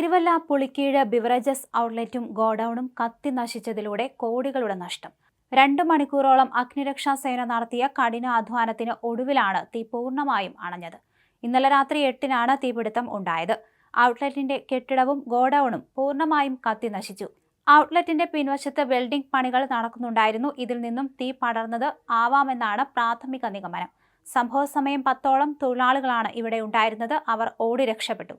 Thiruvalla Pulikkeezh beverages ഔട്ട്ലെറ്റും ഗോഡൌണും കത്തി നശിച്ചതിലൂടെ കോടികളുടെ നഷ്ടം. രണ്ടു മണിക്കൂറോളം അഗ്നിരക്ഷാ സേന നടത്തിയ കഠിന അധ്വാനത്തിന് ഒടുവിലാണ് തീ പൂർണമായും അണഞ്ഞത്. ഇന്നലെ രാത്രി എട്ടിനാണ് തീപിടുത്തം ഉണ്ടായത്. ഔട്ട്ലെറ്റിന്റെ കെട്ടിടവും ഗോഡൌണും പൂർണമായും കത്തി നശിച്ചു. ഔട്ട്ലെറ്റിന്റെ പിൻവശത്ത് വെൽഡിംഗ് പണികൾ നടക്കുന്നുണ്ടായിരുന്നു. ഇതിൽ നിന്നും തീ പടർന്നത് ആവാമെന്നാണ് പ്രാഥമിക നിഗമനം. സംഭവ സമയം പത്തോളം തൊഴിലാളികളാണ് ഇവിടെ ഉണ്ടായിരുന്നത്. അവർ ഓടി രക്ഷപ്പെട്ടു.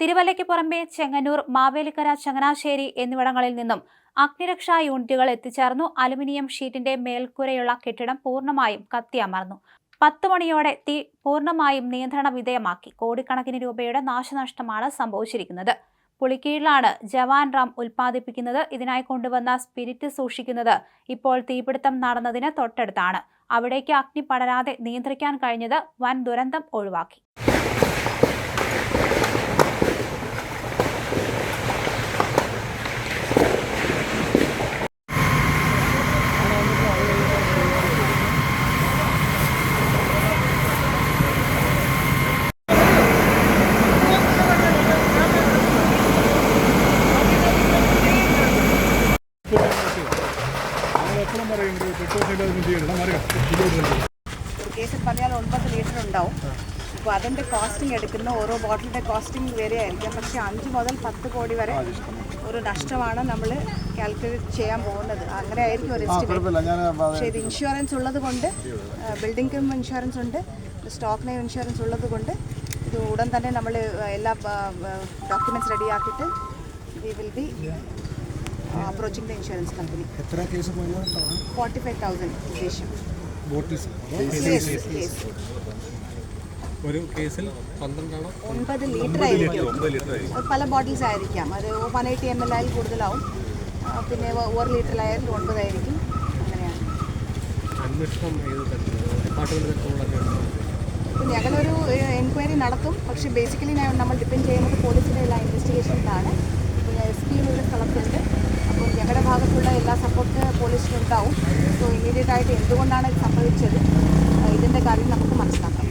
തിരുവല്ലയ്ക്ക് പുറമെ ചെങ്ങന്നൂർ മാവേലിക്കര ചങ്ങനാശ്ശേരി എന്നിവിടങ്ങളിൽ നിന്നും അഗ്നിരക്ഷാ യൂണിറ്റുകൾ എത്തിച്ചേർന്നു. അലുമിനിയം ഷീറ്റിന്റെ മേൽക്കൂരയുള്ള കെട്ടിടം പൂർണമായും കത്തിയമർന്നു. പത്ത് മണിയോടെ തീ പൂർണമായും നിയന്ത്രണ വിധേയമാക്കി. കോടിക്കണക്കിന് രൂപയുടെ നാശനഷ്ടമാണ് സംഭവിച്ചിരിക്കുന്നത്. പുളിക്കീഴിലാണ് ജവാൻ റാം ഉൽപ്പാദിപ്പിക്കുന്നത്. ഇതിനായി കൊണ്ടുവന്ന സ്പിരിറ്റ് സൂക്ഷിക്കുന്നത് ഇപ്പോൾ തീപിടുത്തം നടന്നതിന് തൊട്ടടുത്താണ്. അവിടേക്ക് അഗ്നി പടരാതെ നിയന്ത്രിക്കാൻ കഴിഞ്ഞത് വൻ ദുരന്തം ഒഴിവാക്കി. ഒരു കേസിൽ പറഞ്ഞാൽ ഒൻപത് ലിറ്റർ ഉണ്ടാവും. അപ്പോൾ അതിന്റെ കോസ്റ്റിംഗ് എടുക്കുന്ന. ഓരോ ബോട്ടിലിന്റെ കോസ്റ്റിംഗ് വേറെ ആയിരിക്കാം. പക്ഷേ അഞ്ച് മുതൽ പത്ത് കോടി വരെ ഒരു നഷ്ടമാണ് നമ്മൾ കാൽക്കുലേറ്റ് ചെയ്യാൻ പോകുന്നത്. അങ്ങനെ ആയിരിക്കും ഒരു പക്ഷേ ഇത് ഇൻഷുറൻസ് ഉള്ളത് കൊണ്ട് ബിൽഡിംഗിനും ഇൻഷുറൻസ് ഉണ്ട് സ്റ്റോക്കിനും ഇൻഷുറൻസ് ഉള്ളത് കൊണ്ട് ഇത് ഉടൻ തന്നെ നമ്മൾ എല്ലാ ഡോക്യുമെന്റ്സ് റെഡിയാക്കിയിട്ട് we will be approaching the insurance company എത്ര കേസ് ഫോർട്ടി ഫൈവ് തൗസൻഡ് ഉദ്ദേശം ഒരു കേസിൽ പന്ത്രണ്ടാണോ ഒൻപത് ലിറ്റർ ആയിരിക്കും. പല ബോട്ടിൽസ് ആയിരിക്കാം. അത് വൺ എയ്റ്റി എം എൽ ആയാലും കൂടുതലാവും. പിന്നെ ഒരു ലിറ്ററിലായാലും ഒൻപതായിരിക്കും. അങ്ങനെയാണ്. അന്വേഷണം ഞങ്ങളൊരു എൻക്വയറി നടത്തും. പക്ഷേ ബേസിക്കലി നമ്മൾ ഡിപ്പെൻഡ് ചെയ്യുന്നത് പോലീസിന്റെ എല്ലാ ഇൻവെസ്റ്റിഗേഷനിലാണ് എസ് പി ഇവിടെ സ്ഥലത്തുണ്ട് എല്ലാ സപ്പോർട്ട് പോലീസിനുണ്ടാവും സോ ഇമ്മീഡിയറ്റ് ആയിട്ട് എന്തുകൊണ്ടാണ് ഇത് സംഭവിച്ചത്? ഇതിന്റെ കാര്യം നമുക്ക് മനസ്സിലാക്കാം.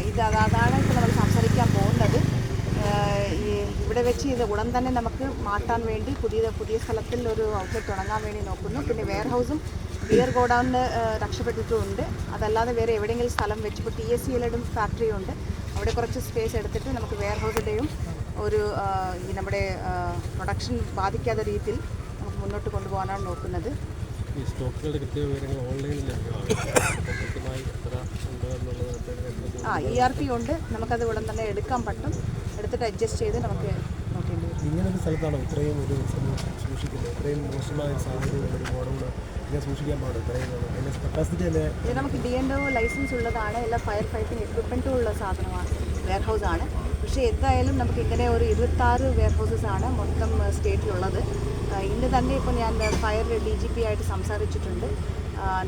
ഇത് അതാ- അതാണ് ഇപ്പോൾ നമ്മൾ സംസാരിക്കാൻ പോകുന്നത്. ഇവിടെ വെച്ച് ഇത് ഉടൻ തന്നെ നമുക്ക് മാറ്റാൻ വേണ്ടി പുതിയ പുതിയ സ്ഥലത്തിൽ ഒരു ഔട്ട്ലെറ്റ് തുടങ്ങാൻ വേണ്ടി നോക്കുന്നു. പിന്നെ വെയർ ഹൗസും ബിയർ ഗോഡൗണിന് രക്ഷപ്പെട്ടിട്ടുമുണ്ട്. അതല്ലാതെ വേറെ എവിടെയെങ്കിലും സ്ഥലം വെച്ച് ഇപ്പോൾ ടി എസ് സിയിലും ഫാക്ടറിയും ഉണ്ട്. അവിടെ കുറച്ച് സ്പേസ് എടുത്തിട്ട് നമുക്ക് വെയർ ഹൗസിന്റെയും ഒരു ഈ നമ്മുടെ പ്രൊഡക്ഷൻ ബാധിക്കാത്ത രീതിയിൽ നമുക്ക് മുന്നോട്ട് കൊണ്ടുപോകാനാണ് നോക്കുന്നത്. ഈ സ്റ്റോക്കുകളുടെ കൃത്യ വിവരങ്ങൾ ഓൺലൈനിൽ ലഭ്യമാണ്? ആ ഇ ആർ പി ഉണ്ട്. നമുക്കത് ഉടൻ തന്നെ എടുക്കാൻ പറ്റും. എടുത്തിട്ട് അഡ്ജസ്റ്റ് ചെയ്ത് നമുക്ക് നോക്കേണ്ടി സ്ഥലത്താണ് ഇത്രയും ഒരു സൂക്ഷിക്കുന്നത്. ഇത്രയും മോശമായ സാഹചര്യമുള്ള ഒരു ഗോഡൗണ് ഇങ്ങനെ സൂക്ഷിക്കാൻ പാടും ഇത്രയും അതിന്റെ കപ്പാസിറ്റി തന്നെ നമുക്ക് ഡി എൻ ഒ ലൈസൻസ് ഉള്ളതാണ് എല്ലാ ഫയർ ഫൈറ്റിംഗ് എക്യൂപ്മെന്റും ഉള്ള സാധനമാണ് വെയർ ഹൗസ് ആണ്. പക്ഷേ എന്തായാലും നമുക്ക് ഇങ്ങനെ ഒരു ഇരുപത്താറ് വെയർ ഹൗസസ് ആണ് മൊത്തം സ്റ്റേറ്റിലുള്ളത്. ഇന്ന് തന്നെ ഇപ്പോൾ ഞാൻ ഫയർ ഡി ജി പി ആയിട്ട് സംസാരിച്ചിട്ടുണ്ട്.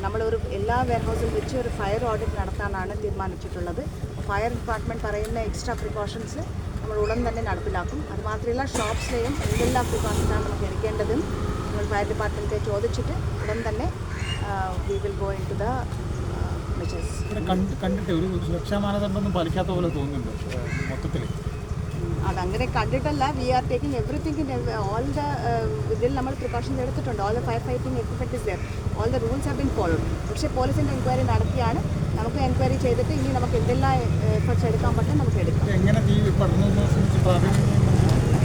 നമ്മളൊരു എല്ലാ വെയർ ഹൗസിൽ വെച്ച് ഒരു ഫയർ ഓഡിറ്റ് നടത്താനാണ് തീരുമാനിച്ചിട്ടുള്ളത്. ഫയർ ഡിപ്പാർട്ട്മെന്റ് പറയുന്ന എക്സ്ട്രാ പ്രിക്കോഷൻസ് നമ്മൾ ഉടൻ തന്നെ നടപ്പിലാക്കും. അതുമാത്രമല്ല ഷോപ്സിലെയും എന്തെല്ലാം പ്രിക്കോഷൻസാണ് നമുക്ക് എടുക്കേണ്ടതും നമ്മൾ ഫയർ ഡിപ്പാർട്ട്മെന്റെ ചോദിച്ചിട്ട് ഉടൻ തന്നെ we will go in to the measures കണ്ടിട്ട് ഒരു സുരക്ഷാ മാനദണ്ഡമൊന്നും പാലിക്കാത്ത പോലെ തോന്നുന്നുണ്ട് മൊത്തത്തിൽ അതങ്ങനെ കണ്ടിട്ടല്ല. We are taking everything all the ഇതിൽ നമ്മൾ പ്രിക്കോഷൻസ് എടുത്തിട്ടുണ്ട്. All the fire fighting equipment is there all the rules have been followed പക്ഷേ പോലീസിന്റെ എൻക്വയറി നടത്തിയാണ്. നമുക്ക് എൻക്വയറി ചെയ്തിട്ട് ഇനി നമുക്ക് എന്തെല്ലാം എഫേർട്സ് എടുക്കാൻ പറ്റും നമുക്ക് എടുക്കാം.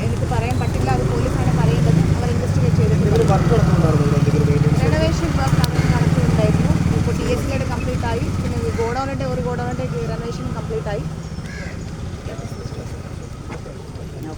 എനിക്ക് പറയാൻ പറ്റില്ല. അത് പോലീസാണ് പറയേണ്ടത് അവർ ഇൻവെസ്റ്റിഗേറ്റ് ചെയ്തിട്ടുണ്ട്. റെനോവേഷൻ വർക്ക് നടത്തിയിട്ടുണ്ടായിരുന്നു. ഇപ്പോൾ ടി എസ് സിയുടെ കംപ്ലീറ്റ് ആയി. പിന്നെ ഗോഡൗണിന്റെ ഒരു ഗോഡൗണിന്റെ റെനോവേഷൻ കംപ്ലീറ്റ് ആയി.